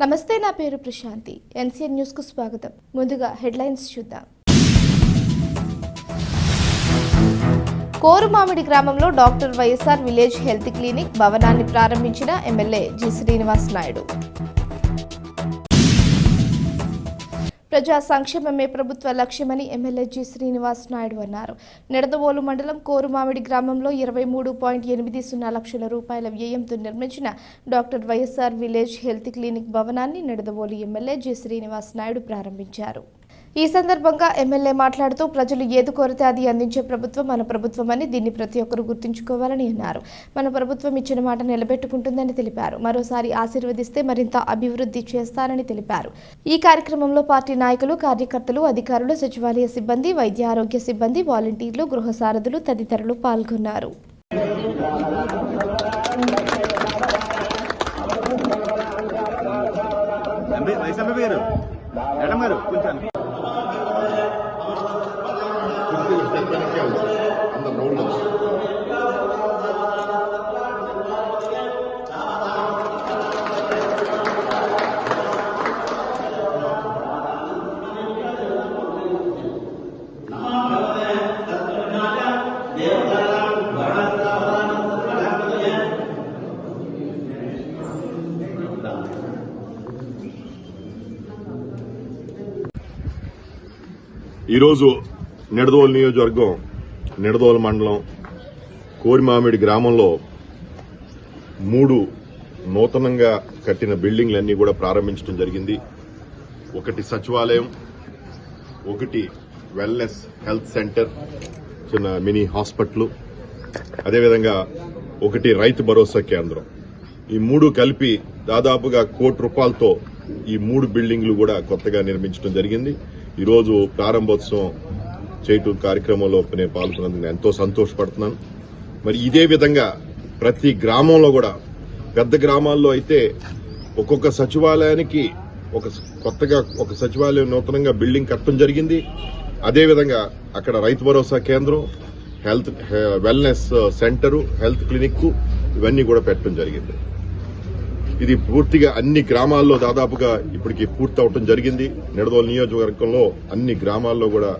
నమస్తే నా పేరు ప్రశాంతి. ఎన్సీఎన్ న్యూస్కు స్వాగతం. ముందుగా హెడ్లైన్స్ చూద్దాం. కోరుమామిడి గ్రామంలో doctor YSR village health clinic భవనాన్ని ప్రారంభించిన ఎమ్మెల్యే జి. శ్రీనివాస్ నాయుడు. ప్రజా సంక్షేమమే ప్రభుత్వ లక్ష్యమని ఎమ్మెల్యే జి శ్రీనివాస్ నాయుడు అన్నారు. నిడదవోలు మండలం కోరుమామిడి గ్రామంలో ఇరవై మూడు పాయింట్ ఎనిమిది సున్నా లక్షల రూపాయల వ్యయంతో నిర్మించిన doctor YSR village health clinic భవనాన్ని నిడదవోలు ఎమ్మెల్యే జి శ్రీనివాస్ నాయుడు ప్రారంభించారు. ఈ సందర్భంగా ఎమ్మెల్యే మాట్లాడుతూ ప్రజలు ఏది కోరితే అది అందించే ప్రభుత్వం మన ప్రభుత్వమని దీన్ని ప్రతి ఒక్కరూ గుర్తుంచుకోవాలని అన్నారు. మన ప్రభుత్వం ఇచ్చిన మాట నిలబెట్టుకుంటుందని తెలిపారు. మరోసారి ఆశీర్వదిస్తే మరింత అభివృద్ధి చేస్తారని తెలిపారు. ఈ కార్యక్రమంలో పార్టీ నాయకులు కార్యకర్తలు అధికారులు సచివాలయ సిబ్బంది వైద్య ఆరోగ్య సిబ్బంది వాలంటీర్లు గృహ సారథులు తదితరులు పాల్గొన్నారు. ఎంపీ గారు. మేడం గారు కొంచెం ఈరోజు నిడదోలు నియోజకవర్గం నిడదోలు మండలం కోరిమామిడి గ్రామంలో మూడు నూతనంగా కట్టిన బిల్డింగ్లన్నీ కూడా ప్రారంభించడం జరిగింది. ఒకటి సచివాలయం ఒకటి వెల్నెస్ హెల్త్ సెంటర్ చిన్న మినీ హాస్పిటల్ అదేవిధంగా ఒకటి రైతు భరోసా కేంద్రం. ఈ మూడు కలిపి దాదాపుగా కోటి రూపాయలతో ఈ మూడు బిల్డింగ్లు కూడా కొత్తగా నిర్మించడం జరిగింది. ఈరోజు ప్రారంభోత్సవం చేయటం కార్యక్రమంలో నేను పాల్గొన్నందుకు నేను ఎంతో సంతోషపడుతున్నాను. మరి ఇదే విధంగా ప్రతి గ్రామంలో కూడా పెద్ద గ్రామాల్లో అయితే ఒక్కొక్క సచివాలయానికి ఒక కొత్తగా ఒక సచివాలయం నూతనంగా బిల్డింగ్ కట్టడం జరిగింది. అదేవిధంగా అక్కడ రైతు భరోసా కేంద్రం health wellness centre health clinic ఇవన్నీ కూడా పెట్టడం జరిగింది. ఇది పూర్తిగా అన్ని గ్రామాల్లో దాదాపుగా ఇప్పటికి పూర్తి అవటం జరిగింది. నిడదోలు నియోజకవర్గంలో అన్ని గ్రామాల్లో కూడా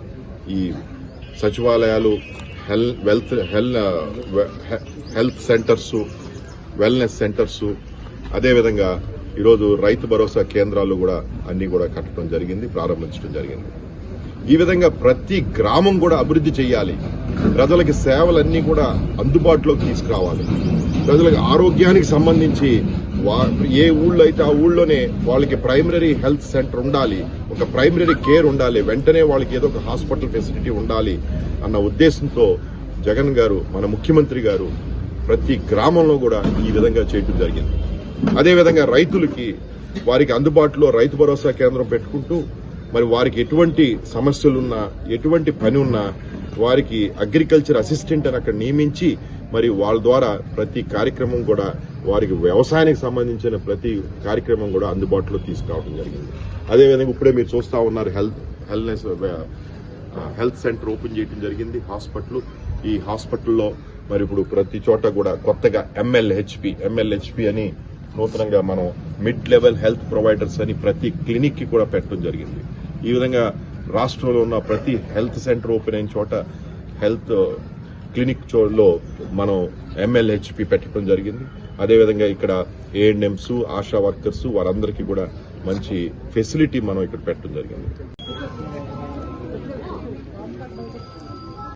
ఈ సచివాలయాలు hel wealth hel health centres wellness centres అదేవిధంగా ఈరోజు రైతు భరోసా కేంద్రాలు కూడా అన్ని కూడా కట్టడం జరిగింది ప్రారంభించడం జరిగింది. ఈ విధంగా ప్రతి గ్రామం కూడా అభివృద్ధి చేయాలి ప్రజలకి సేవలన్నీ కూడా అందుబాటులోకి తీసుకురావాలి. ప్రజలకు ఆరోగ్యానికి సంబంధించి ఏ ఊళ్ళో అయితే ఆ ఊళ్ళోనే వాళ్ళకి ప్రైమరీ హెల్త్ సెంటర్ ఉండాలి ఒక ప్రైమరీ కేర్ ఉండాలి వెంటనే వాళ్ళకి ఏదో ఒక హాస్పిటల్ ఫెసిలిటీ ఉండాలి అన్న ఉద్దేశంతో జగన్ గారు మన ముఖ్యమంత్రి గారు ప్రతి గ్రామంలో కూడా ఈ విధంగా చేయడం జరిగింది. అదేవిధంగా రైతులకి వారికి అందుబాటులో రైతు భరోసా కేంద్రం పెట్టుకుంటూ మరి వారికి ఎటువంటి సమస్యలున్నా ఎటువంటి పని ఉన్నా వారికి అగ్రికల్చర్ అసిస్టెంట్ అని అక్కడ నియమించి మరి వాళ్ళ ద్వారా ప్రతి కార్యక్రమం కూడా వారికి వ్యవసాయానికి సంబంధించిన ప్రతి కార్యక్రమం కూడా అందుబాటులో తీసుకురావడం జరిగింది. అదేవిధంగా ఇప్పుడే మీరు చూస్తూ ఉన్నారు health wellness health centre open చేయడం జరిగింది. హాస్పిటల్ ఈ హాస్పిటల్లో మరి ఇప్పుడు ప్రతి చోట కూడా కొత్తగా ఎంఎల్హెచ్పి ఎంఎల్హెచ్పి అని నూతనంగా మనం మిడ్ లెవెల్ హెల్త్ ప్రొవైడర్స్ అని ప్రతి క్లినిక్కి కూడా పెట్టడం జరిగింది. ఈ విధంగా రాష్ట్రంలో ఉన్న ప్రతి హెల్త్ సెంటర్ ఓపెన్ అయిన చోట హెల్త్ క్లినిక్ చోట్లో లో మనం ఎంఎల్హెచ్పి పెట్టడం జరిగింది. అదేవిధంగా ఇక్కడ ఏఎన్ఎంస్ ఆశా వర్కర్స్ వారందరికీ కూడా మంచి ఫెసిలిటీ మనం ఇక్కడ పెట్టడం జరిగింది.